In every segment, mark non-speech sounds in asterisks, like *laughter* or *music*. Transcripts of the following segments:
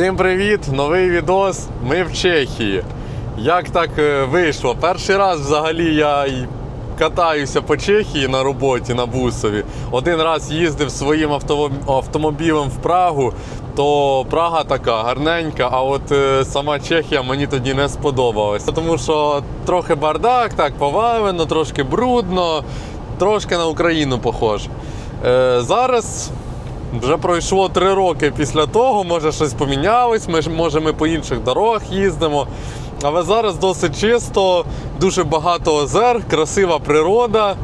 Всім привіт! Новий відос. Ми в Чехії. Як так е, вийшло? Перший раз взагалі я катаюся по Чехії на роботі на бусові. Один раз їздив своїм автомобілем в Прагу, то Прага така гарненька, а от е, сама Чехія мені тоді не сподобалася. Тому що трохи бардак, так повалено, трошки брудно, трошки на Україну похож. Е, зараз вже пройшло три роки після того, може щось помінялось, ми, може ми по інших дорогах їздимо. Але зараз досить чисто, дуже багато озер, красива природа.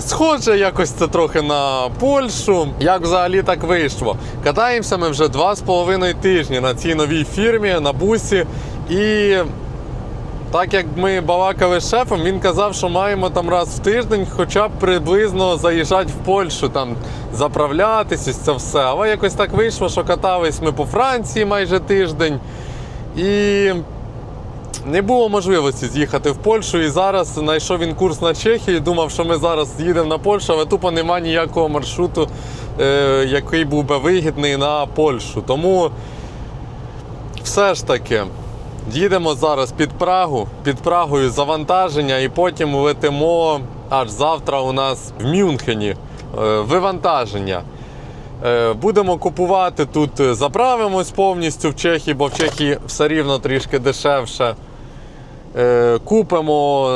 Схоже, якось це трохи на Польщу. Як взагалі так вийшло? Катаємося ми вже два з половиною тижні на цій новій фірмі, на бусі. І так як ми балакали з шефом, він казав, що маємо там раз в тиждень хоча б приблизно заїжджати в Польщу, там заправлятись, це все. Але якось так вийшло, що катались ми по Франції майже тиждень. І не було можливості з'їхати в Польщу. І зараз знайшов він курс на Чехію. Думав, що ми зараз їдемо на Польщу, але тупо немає ніякого маршруту, е, який був би вигідний на Польщу. Тому все ж таки. Їдемо зараз під Прагу, під Прагою завантаження, і потім летимо аж завтра у нас в Мюнхені е, вивантаження. Е, Будемо купувати тут, е, заправимось повністю в Чехії, бо в Чехії все рівно трішки дешевше. Купимо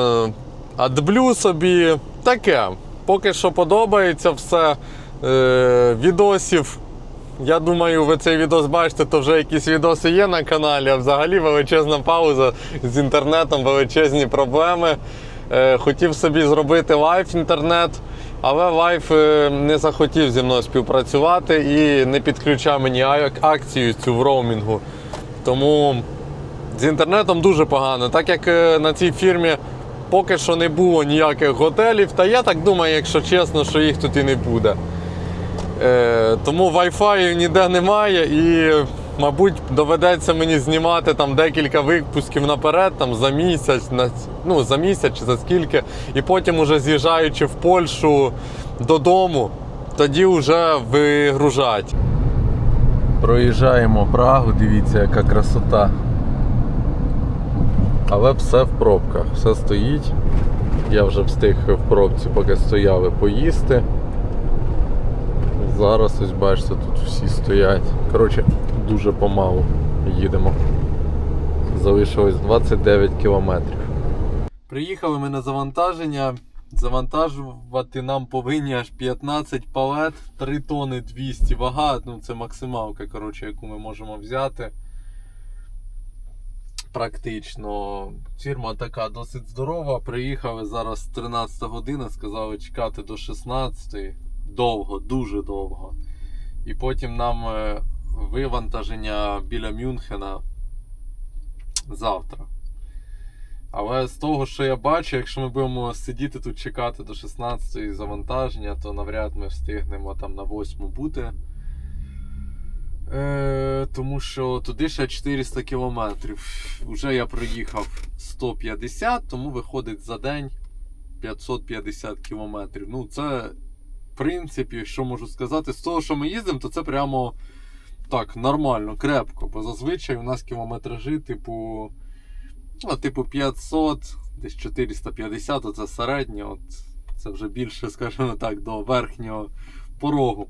адблю собі. Таке. Поки що подобається все. Відосів я думаю, ви цей відос бачите, то вже якісь відоси є на каналі, а взагалі величезна пауза з інтернетом, величезні проблеми. Е, хотів собі зробити лайф інтернет, але лайф е, не захотів зі мною співпрацювати і не підключав мені акцію цю в роумінгу. Тому з інтернетом дуже погано, так як е, на цій фірмі поки що не було ніяких готелів, та я так думаю, якщо чесно, що їх тут і не буде. Е, тому Wi-Fi ніде немає і, мабуть, доведеться мені знімати там декілька випусків наперед, там за місяць, на, ну, за місяць чи за скільки. І потім, уже з'їжджаючи в Польщу додому, тоді вже вигружать. Проїжджаємо Прагу, дивіться, яка красота. Але все в пробках, все стоїть. Я вже встиг в пробці, поки стояли, поїсти. Зараз ось бачите, тут всі стоять. Коротше, дуже помалу їдемо. Залишилось 29 кілометрів. Приїхали ми на завантаження. Завантажувати нам повинні аж 15 палет, 3 тони 200 вага. Ну, це максималка, коротше, яку ми можемо взяти. Практично. Фірма така досить здорова. Приїхали зараз 13 година, сказали чекати до 16 довго, дуже довго. І потім нам е, вивантаження біля Мюнхена завтра. Але з того, що я бачу, якщо ми будемо сидіти тут чекати до 16 завантаження, то навряд ми встигнемо там на 8 бути. Е, тому що туди ще 400 кілометрів. Уже я проїхав 150, тому виходить за день 550 кілометрів. Ну, це принципі, що можу сказати, з того, що ми їздимо, то це прямо так, нормально, крепко. Бо зазвичай у нас кілометражі, типу, ну, типу 500, десь 450, оце середнє, от це вже більше, скажімо так, до верхнього порогу.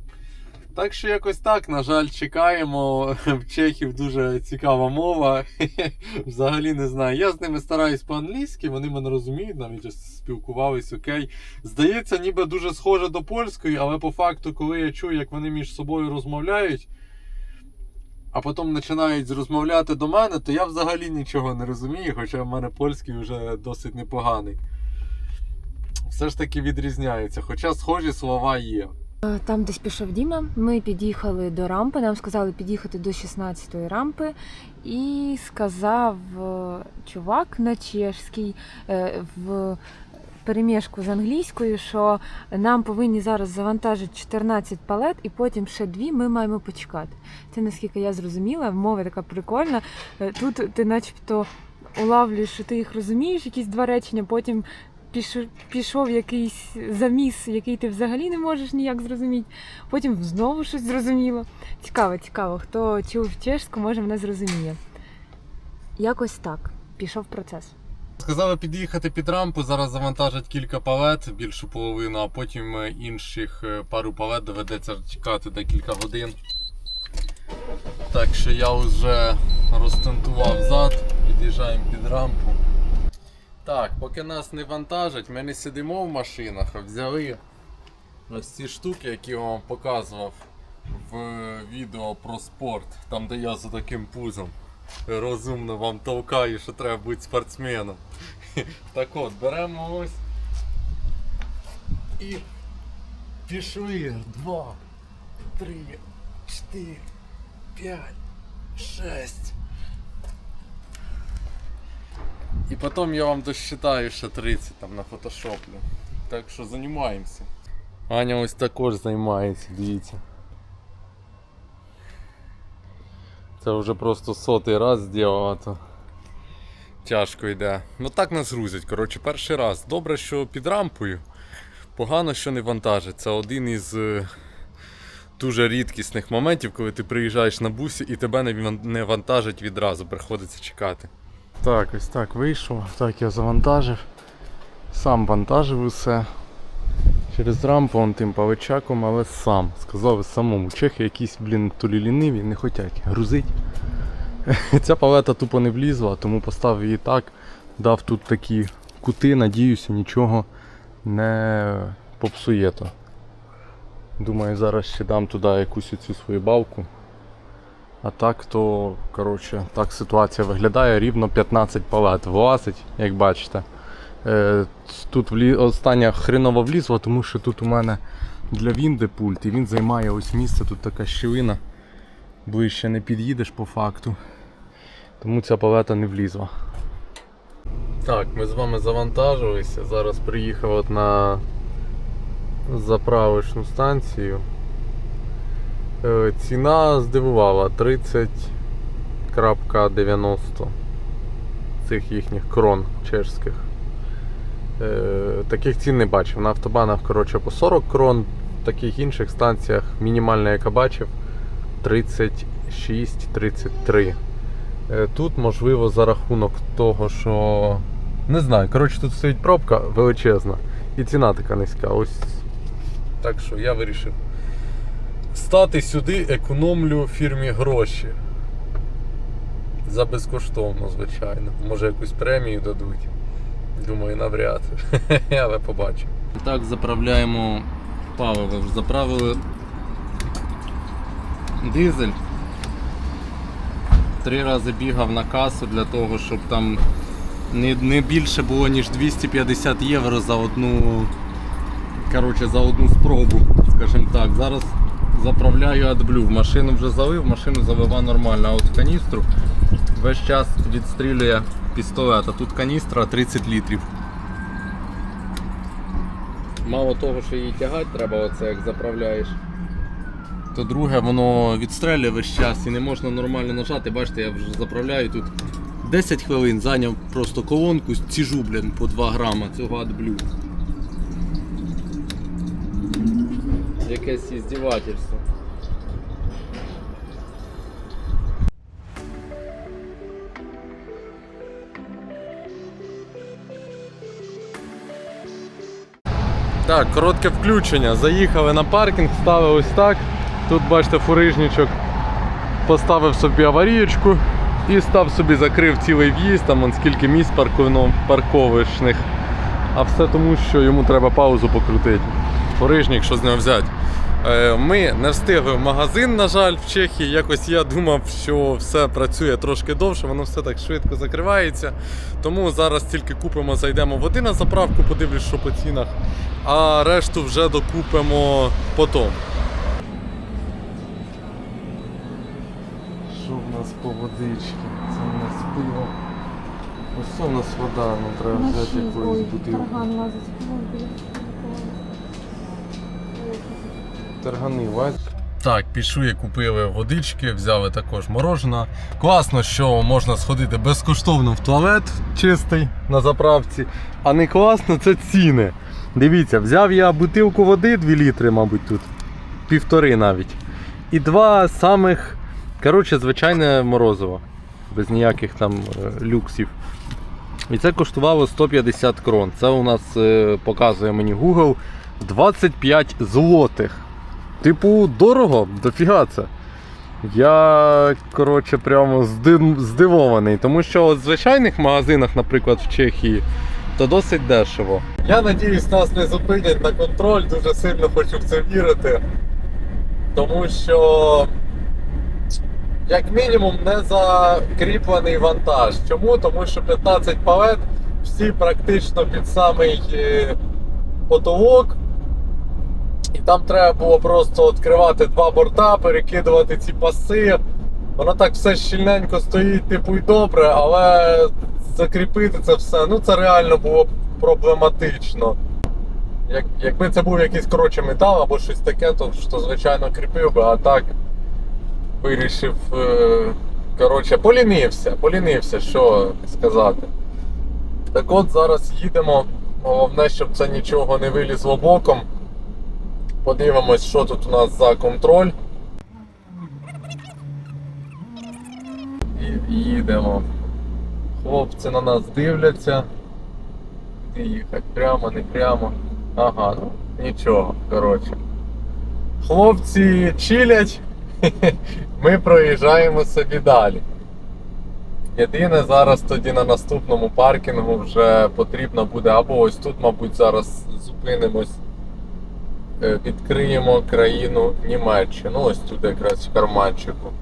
Так що якось так, на жаль, чекаємо. В Чехів дуже цікава мова. *laughs* Взагалі не знаю. Я з ними стараюсь по-англійськи, вони мене розуміють, навіть спілкувались окей. Здається, ніби дуже схоже до польської, але по факту, коли я чую, як вони між собою розмовляють, а потім починають розмовляти до мене, то я взагалі нічого не розумію, хоча в мене польський вже досить непоганий. Все ж таки відрізняється, хоча схожі слова є. Е, Там десь пішов Діма. Ми під'їхали до рампи. Нам сказали під'їхати до 16-ї рампи, і сказав е, чувак на чешській е, в перемішку з англійською, що нам повинні зараз завантажити 14 палет, і потім ще дві ми маємо почекати. Це наскільки я зрозуміла, мова така прикольна. Тут ти, начебто, улавлюєш, що ти їх розумієш, якісь два речення, потім пішов, якийсь заміс, який ти взагалі не можеш ніяк зрозуміти. Потім знову щось зрозуміло. Цікаво, цікаво. Хто чув чешську, може мене зрозуміє. Якось так. Пішов процес. Сказали під'їхати під рампу, зараз завантажать кілька палет, більшу половину, а потім е, інших е, пару палет доведеться чекати декілька годин. Так що я вже розтентував зад, під'їжджаємо під рампу. Так, поки нас не вантажать, ми не сидимо в машинах, а взяли ось ці штуки, які я вам показував в відео про спорт, там де я за таким пузом розумно вам толкаю, що треба бути спортсменом. *laughs* Так от, беремо ось і пішли. Два, три, чотири, п'ять, шесть. І потім я вам досчитаю ще 30 там на фотошоплю. Так що займаємося. Аня ось також займається, дивіться. Це вже просто сотий раз зробила, то тяжко йде. Ну так нас грузять. Коротше, перший раз. Добре, що під рампою. Погано, що не вантажить. Це один із е, дуже рідкісних моментів, коли ти приїжджаєш на бусі і тебе не ван- не вантажать відразу, приходиться чекати. Так, ось так вийшов, так я завантажив. Сам вантажив усе. Через рампу он тим павичаком, але сам. Сказав самому. Чехи якісь, блін, то ліниві, не хочуть грузить. *laughs* Ця палета тупо не влізла, тому поставив її так. Дав тут такі кути, надіюся, нічого не попсує то. Думаю, зараз ще дам туди якусь оцю свою балку. А так то, коротше, так ситуація виглядає. Рівно 15 палет влазить, як бачите. Е, Тут влі... остання хренова влізла, тому що тут у мене для Вінди пульт, і він займає ось місце, тут така щілина. Ближче не під'їдеш по факту. Тому ця палета не влізла. Так, ми з вами завантажилися. Зараз приїхав от на заправочну станцію. Е, Ціна здивувала 30.90 цих їхніх крон чешських. Е, таких цін не бачив. На автобанах коротше, по 40 крон, в таких інших станціях мінімальна, яка бачив, 36-33. Е, Тут, можливо, за рахунок того, що. Не знаю, коротше, тут стоїть пробка величезна і ціна така низька. Ось так що я вирішив стати сюди, економлю фірмі гроші. За безкоштовно, звичайно. Може якусь премію дадуть. Думаю, навряд. *laughs* Але побачимо. Так, заправляємо паливо. Заправили дизель. Три рази бігав на касу для того, щоб там не, не більше було, ніж 250 євро за одну, коротше, за одну спробу, скажімо так. Зараз заправляю AdBlue. В машину вже залив, машину залива нормально, а от в каністру весь час відстрілює пістолет, а тут каністра 30 літрів. Мало того, що її тягати треба, оце як заправляєш. То друге, воно відстрелює весь час і не можна нормально нажати. Бачите, я вже заправляю тут 10 хвилин, зайняв просто колонку, ціжу, блін, по 2 грама цього AdBlue. Якесь іздівательство. Так, коротке включення. Заїхали на паркінг, стали ось так. Тут бачите фурижничок поставив собі аварієчку і став собі закрив цілий в'їзд, там он скільки місць парковно- парковочних. А все тому, що йому треба паузу покрутити. Фурижник, що з нього взяти. Е, Ми не встигли в магазин, на жаль, в Чехії. Якось я думав, що все працює трошки довше, воно все так швидко закривається. Тому зараз тільки купимо, зайдемо води на заправку, подивлюсь, що по цінах, а решту вже докупимо потім. Що в нас по водичці? Це у нас пиво. Ось це у нас вода, ну треба взяти якоїсь бутилки. Таргани. Так, пішли, купили водички, взяли також мороженого. Класно, що можна сходити безкоштовно в туалет чистий на заправці. А не класно це ціни. Дивіться, взяв я бутилку води 2 літри, мабуть, тут. Півтори навіть. І два самих, коротше, звичайне морозиво. Без ніяких там е, люксів. І це коштувало 150 крон. Це у нас е, показує мені Google 25 злотих. Типу, дорого, дофіга це. Я, коротше, прямо здивований, тому що от в звичайних магазинах, наприклад, в Чехії, то досить дешево. Я надіюсь, нас не зупинять на контроль, дуже сильно хочу в це вірити. Тому що, як мінімум, не закріплений вантаж. Чому? Тому що 15 палет всі практично під самий е, потолок. І там треба було просто відкривати два борта, перекидувати ці паси. Воно так все щільненько стоїть, типу, і добре, але закріпити це все, ну це реально було проблематично. Як, якби це був якийсь коротше метал або щось таке, то, то звичайно кріпив би, а так вирішив. Е, коротше, полінився, полінився, що сказати. Так от зараз їдемо. Головне, щоб це нічого не вилізло боком. Подивимось, що тут у нас за контроль. І їдемо. Хлопці на нас дивляться. Куди їхати? Прямо, не прямо. Ага, ну нічого, коротше. Хлопці чилять, *laughs* ми проїжджаємо собі далі. Єдине, зараз тоді на наступному паркінгу вже потрібно буде, або ось тут, мабуть, зараз зупинимось відкриємо країну Німеччину. Ось тут якраз в карманчику.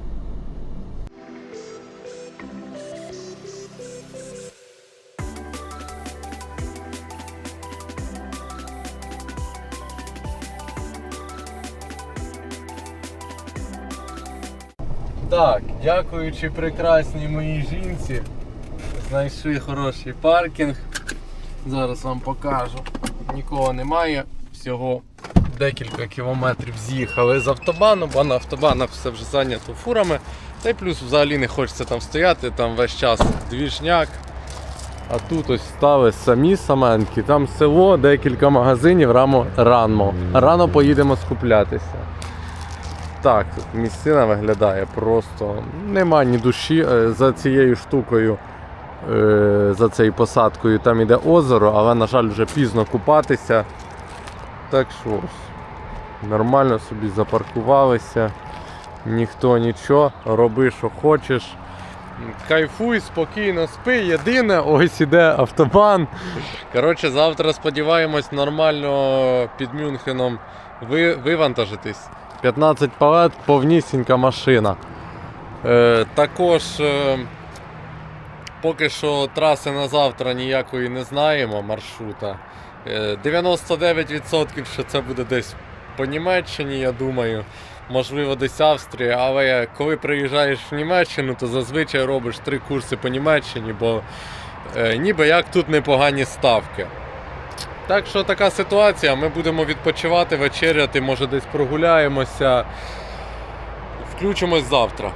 Так, дякуючи прекрасній моїй жінці, знайшли хороший паркінг. Зараз вам покажу. Нікого немає, всього декілька кілометрів з'їхали з автобану, бо на автобанах все вже зайнято фурами. Та й плюс взагалі не хочеться там стояти, там весь час двіжняк. А тут ось стали самі саменки, там село, декілька магазинів, рамо рано. Рано поїдемо скуплятися. Так, місцина виглядає просто. Нема ні душі Е, за цією штукою, е, за цією посадкою там іде озеро, але, на жаль, вже пізно купатися. Так що ось, нормально собі запаркувалися. Ніхто нічого, роби, що хочеш. Кайфуй, спокійно спи. Єдине, ось іде автобан. Коротше, завтра сподіваємось нормально під Мюнхеном ви, вивантажитись. 15 палет, повнісінька машина. Е, також е, поки що траси на завтра ніякої не знаємо маршрута. Е, 99% що це буде десь по Німеччині, я думаю. Можливо, десь Австрія, але коли приїжджаєш в Німеччину, то зазвичай робиш три курси по Німеччині, бо е, ніби як тут непогані ставки. Так що така ситуація. Ми будемо відпочивати, вечеряти, може десь прогуляємося. Включимось завтра.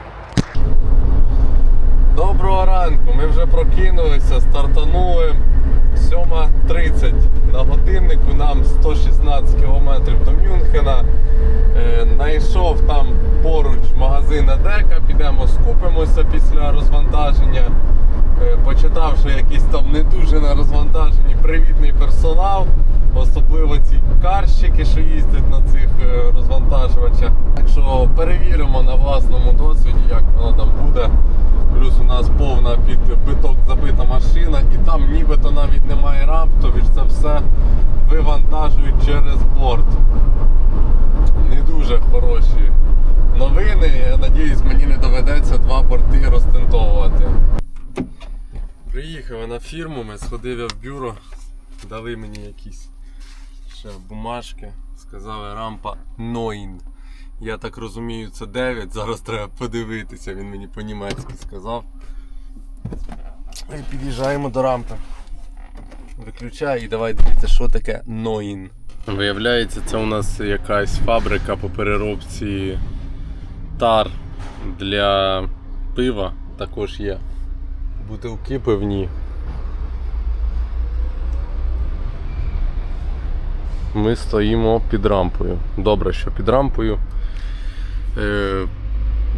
Доброго ранку, ми вже прокинулися, стартанули 7.30 на годиннику, нам 116 км до Мюнхена. Е, Найшов там поруч магазин Адека, підемо скупимося після розвантаження. Е, Почитавши якісь там не дуже на розвантаженні привітний персонал, особливо ці карщики, що їздять на цих е, розвантажувачах. Так що перевіримо на власному досвіді, як воно там буде. Плюс у нас повна під биток забита машина, і там нібито навіть немає рамп, тобі ж це все вивантажують через борт. Не дуже хороші новини. Я надіюсь, мені не доведеться два борти розтентовувати. Приїхали на фірму, ми сходив я в бюро, дали мені якісь ще бумажки, сказали рампа 9. Я так розумію, це 9, зараз треба подивитися, він мені по-німецьки сказав. Під'їжджаємо до рампи. Виключай і давай дивитися, що таке 9. Виявляється, це у нас якась фабрика по переробці тар для пива також є. Бутилки пивні. Ми стоїмо під рампою. Добре, що під рампою. Е,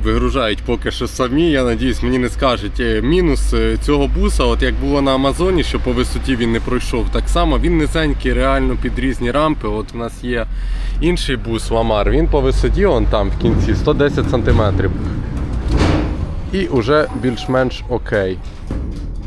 вигружають поки що самі. Я надіюсь, мені не скажуть. Е, Мінус е, цього буса, от як було на Амазоні, що по висоті він не пройшов, так само він низенький реально під різні рампи. От у нас є інший бус Ламар. Він по висоті, он там в кінці 110 см. І вже більш-менш окей.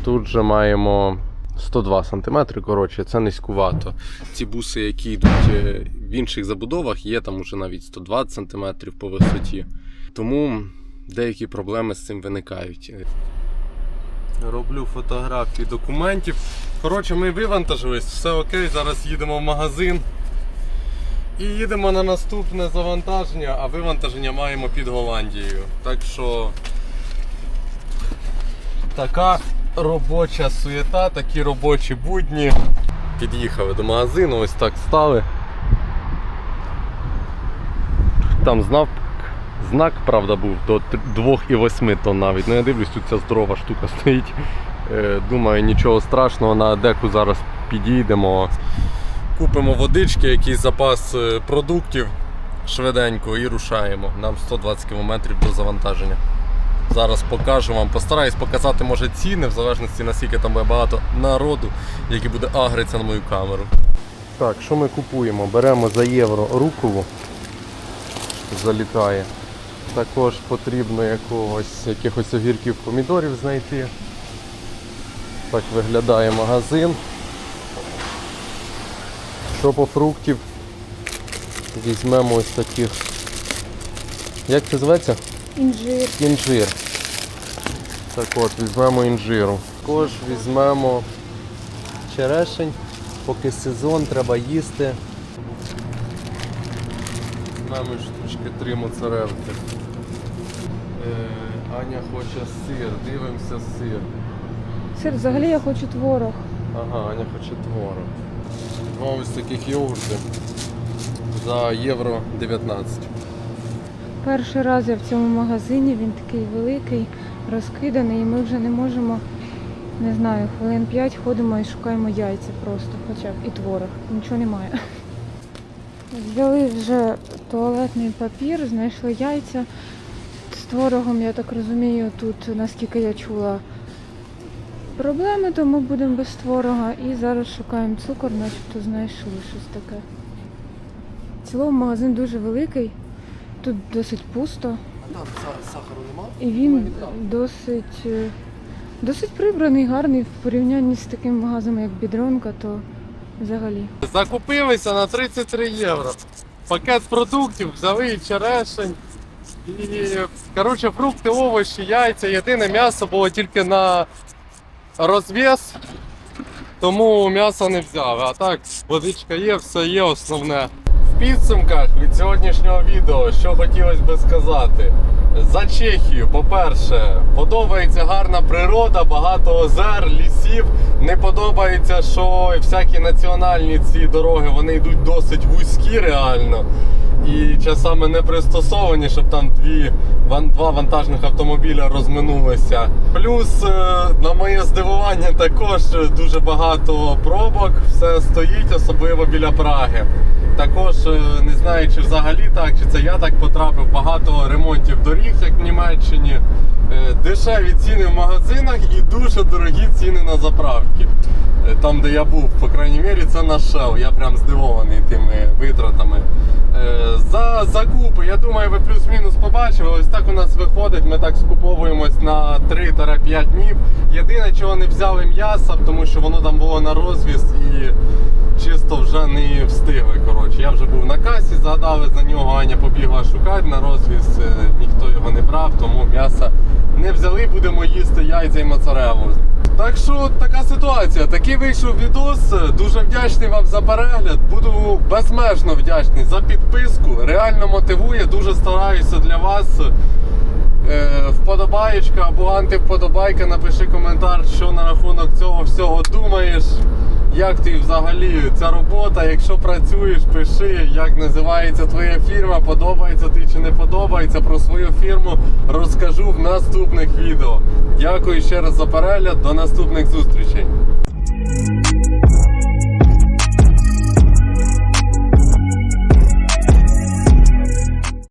Тут же маємо 102 см, коротше, це низькувато. Ці буси, які йдуть е, в інших забудовах, є там уже навіть 120 см по висоті. Тому деякі проблеми з цим виникають. Роблю фотографії документів. Коротше, ми вивантажились, все окей, зараз їдемо в магазин. І їдемо на наступне завантаження, а вивантаження маємо під Голландією. Так що така робоча суєта, такі робочі будні. Під'їхали до магазину, ось так стали. Там знак, знак, правда, був до 2,8 тонн навіть. Ну я дивлюсь, тут ця здорова штука *laughs* стоїть. Е, Думаю, нічого страшного, на деку зараз підійдемо. Купимо водички, якийсь запас е, продуктів швиденько і рушаємо. Нам 120 км до завантаження. Зараз покажу вам, постараюсь показати може ціни, в залежності наскільки там буде багато народу, який буде агритися на мою камеру. Так, що ми купуємо? Беремо за євро руколу, залітає. Також потрібно якогось, якихось огірків помідорів знайти. Так виглядає магазин. Що по фруктів? Візьмемо ось таких. Як це зветься? Інжир. Інжир. Так от, візьмемо інжиру. Також візьмемо черешень, поки сезон, треба їсти. Візьмемо штучки три моцарелки. Е, Аня хоче сир, дивимося сир. Сир, взагалі я хочу творог. Ага, Аня хоче творог. Два ось таких йогурти за євро 19. Перший раз я в цьому магазині, він такий великий, розкиданий, і ми вже не можемо, не знаю, хвилин 5 ходимо і шукаємо яйця просто, хоча б і творог. Нічого немає. Взяли вже туалетний папір, знайшли яйця. З творогом, я так розумію, тут, наскільки я чула, проблеми, тому будемо без творога. І зараз шукаємо цукор, начебто знайшли щось таке. В цілому магазин дуже великий. Тут досить пусто. І він досить, е, досить прибраний, гарний в порівнянні з таким магазином, як Бідронка, то взагалі. Закупилися на 33 євро. Пакет продуктів, взяли черешень. І, коротше, фрукти, овочі, яйця. Єдине м'ясо було тільки на розв'яз, тому м'ясо не взяв. А так, водичка є, все є основне. Підсумках від сьогоднішнього відео, що хотілося би сказати. За Чехію, по-перше, подобається гарна природа, багато озер, лісів. Не подобається, що всякі національні ці дороги вони йдуть досить вузькі реально. І часами не пристосовані, щоб там дві, два вантажних автомобіля розминулися. Плюс, е, на моє здивування, також дуже багато пробок, все стоїть, особливо біля Праги. Також е, не знаю, чи взагалі так, чи це я так потрапив. Багато ремонтів доріг, як в Німеччині. Е, Дешеві ціни в магазинах і дуже дорогі ціни на заправки. Там, де я був, по крайній мірі, це на шел. Я прям здивований тими витратами. Е, За закупи, я думаю, ви плюс-мінус побачили. Ось так у нас виходить. Ми так скуповуємось на 3-5 днів. Єдине, чого не взяли м'яса, тому що воно там було на розвіз і чисто вже не встигли. Коротше, я вже був на касі, згадали за нього, Аня побігла шукати на розвіз, е, ніхто його не брав, тому м'яса не взяли, будемо їсти яйця і моцарелу. Так що така ситуація. Такий вийшов відос. Дуже вдячний вам за перегляд. Буду безмежно вдячний за підписку. Реально мотивує. Дуже стараюся для вас. Е, Вподобаєчка або антивподобайка. Напиши коментар, що на рахунок цього всього думаєш. Як ти взагалі ця робота, якщо працюєш, пиши, як називається твоя фірма, подобається ти чи не подобається. Про свою фірму розкажу в наступних відео. Дякую ще раз за перегляд, до наступних зустрічей.